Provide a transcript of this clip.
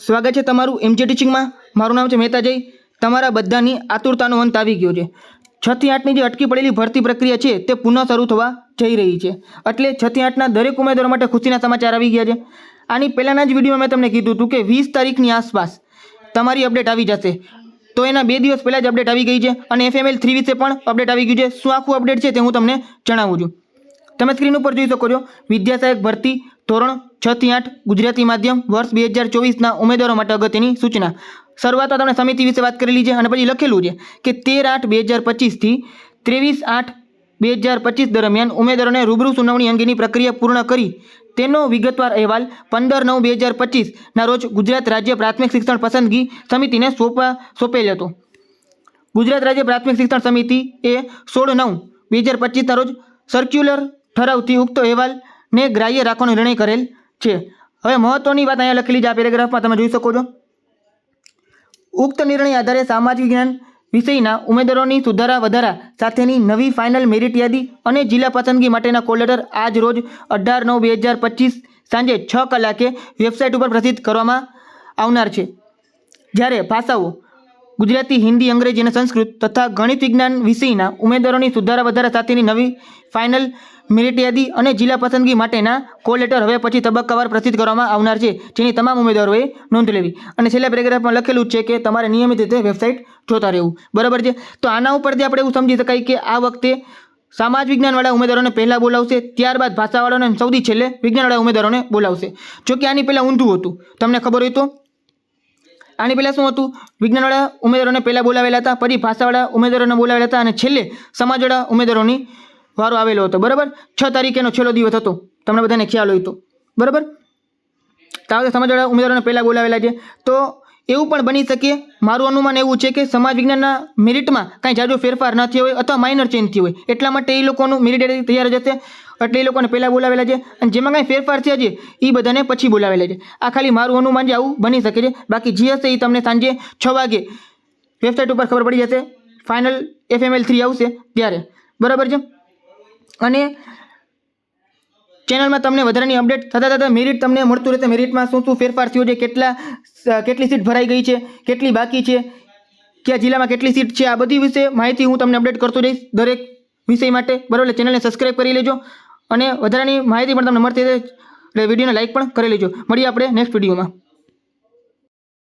સ્વાગત છે તમારું એમજી ટીચિંગમાં મારું નામ છે મહેતાજય તમારા બધાની આતુરતાનો અંત આવી ગયો છે. છથી આઠની જે અટકી પડેલી ભરતી પ્રક્રિયા છે, તે પુનઃ શરૂ થવા જઈ રહી છે. એટલે છથી આઠના દરેક ઉમેદવારો માટે ખુશીના સમાચાર આવી ગયા છે. આની પહેલાંના જ વિડીયોમાં મેં તમને કીધું હતું કે વીસ તારીખની આસપાસ તમારી અપડેટ આવી જશે. તો એના બે દિવસ પહેલાં જ અપડેટ આવી ગઈ છે અને એફએમએલ થ્રી વિશે પણ અપડેટ આવી ગયું છે. શું આખું અપડેટ છે તે હું તમને જણાવું છું. તમે સ્ક્રીન ઉપર જોઈ શકો છો વિદ્યા સહાયક ભરતી ધોરણ છ થી આઠ, ગુજરાતી માધ્યમ વર્ષ બે હજાર ચોવીસના ઉમેદવારો માટે અગત્યની સૂચના. શરૂઆતમાં તમને સમિતિ વિશે વાત કરેલી છે અને પછી લખેલું છે કે તેર આઠ બે હજાર પચીસથી ત્રેવીસ આઠ બે હજાર પચીસ દરમિયાન ઉમેદવારોને રૂબરૂ સુનાવણી અંગેની પ્રક્રિયા પૂર્ણ કરી. તેનો વિગતવાર અહેવાલ પંદર નવ બે હજાર પચીસના રોજ ગુજરાત રાજ્ય પ્રાથમિક શિક્ષણ પસંદગી સમિતિને સોંપવા સોંપેલ હતો. ગુજરાત રાજ્ય પ્રાથમિક શિક્ષણ સમિતિ એ સોળ નવ બે હજાર પચીસના રોજ સર્ક્યુલર ઠરાવથી ઉક્ત અહેવાલને ગ્રાહ્ય રાખવાનો નિર્ણય કરેલ છે. હવે મહત્વની વાત અહીંયા લખેલી છે આ પેરેગ્રાફમાં, તમે જોઈ શકો છો. ઉક્ત નિર્ણય આધારે સામાજિક જ્ઞાન વિષયના ઉમેદવારોની સુધારા વધારા સાથેની નવી ફાઇનલ મેરિટ યાદી અને જિલ્લા પસંદગી માટેના કોલ આજ રોજ અઢાર નવ બે હજાર પચીસ સાંજે છ કલાકે વેબસાઇટ ઉપર પ્રસિદ્ધ કરવામાં આવનાર છે. જ્યારે ભાષાઓ ગુજરાતી, હિન્દી, અંગ્રેજી અને સંસ્કૃત તથા ગણિત વિજ્ઞાન વિષયના ઉમેદવારોની સુધારા વધારા સાથેની નવી ફાઇનલ મેરિટ યાદી અને જિલ્લા પસંદગી માટેના કોલ લેટર હવે પછી તબક્કાવાર પ્રસિદ્ધ કરવામાં આવનાર છે, જેની તમામ ઉમેદવારોએ નોંધ લેવી. અને છેલ્લા પેરેગ્રાફમાં લખેલું છે કે તમારે નિયમિત રીતે વેબસાઇટ જોતા રહેવું. બરાબર છે? તો આના ઉપરથી આપણે એવું સમજી શકાય કે આ વખતે સમાજ વિજ્ઞાનવાળા ઉમેદવારોને પહેલાં બોલાવશે, ત્યારબાદ ભાષાવાળાને સૌથી છેલ્લે વિજ્ઞાનવાળા ઉમેદવારોને બોલાવશે. જો કે આની પહેલાં ઊંધું હતું. તમને ખબર હોય તો? આની પહેલાં શું હતું? વિજ્ઞાનવાળા ઉમેદવારોને પહેલાં બોલાવેલા હતા, પછી ભાષાવાળા ઉમેદવારોને બોલાવેલા હતા અને છેલ્લે સમાજવાળા ઉમેદવારોની વારો આવેલો હતો. બરાબર? છ તારીખેનો છેલ્લો દિવસ હતો. તમને બધાને ખ્યાલ હોય તો. બરાબર? તો સમાજવાળા ઉમેદવારોને પહેલાં બોલાવેલા છે. તો એવું પણ બની શકે, મારું અનુમાન એવું છે કે સમાજ વિજ્ઞાનના મેરિટમાં કાંઈ જાજો ફેરફાર ન થયો હોય અથવા માઇનર ચેન્જ થયો હોય. એટલા માટે એ લોકોનું મેરિટ તૈયાર જ હશે. એટલે એ લોકોને પહેલાં બોલાવેલા છે અને જેમાં કાંઈ ફેરફાર થયા છે એ બધાને પછી બોલાવેલા છે. આ ખાલી મારું અનુમાન જે આવું બની શકે છે. બાકી જે હશે એ તમને સાંજે છ વાગે વેબસાઇટ ઉપર ખબર પડી જશે. ફાઇનલ એફએમએલ થ્રી આવશે ત્યારે. બરાબર છે? અને ચેનલમાં તમને વધારાની અપડેટ થતાં થતાં મેરિટ તમને મળતું રહેશે. મેરિટમાં શું શું ફેરફાર થયો છે, કેટલા કેટલી સીટ ભરાઈ ગઈ છે, કેટલી બાકી છે, કયા જિલ્લામાં કેટલી સીટ છે, આ બધી વિશે માહિતી હું તમને અપડેટ કરતો રહીશ દરેક વિષય માટે. બરાબર? ચેનલને સબસ્ક્રાઈબ કરી લેજો. અને વધારાની માહિતી પણ તમને મળતી રહેશે એટલે વિડીયોને લાઇક પણ કરી લેજો. મળીએ આપણે નેક્સ્ટ વિડીયોમાં.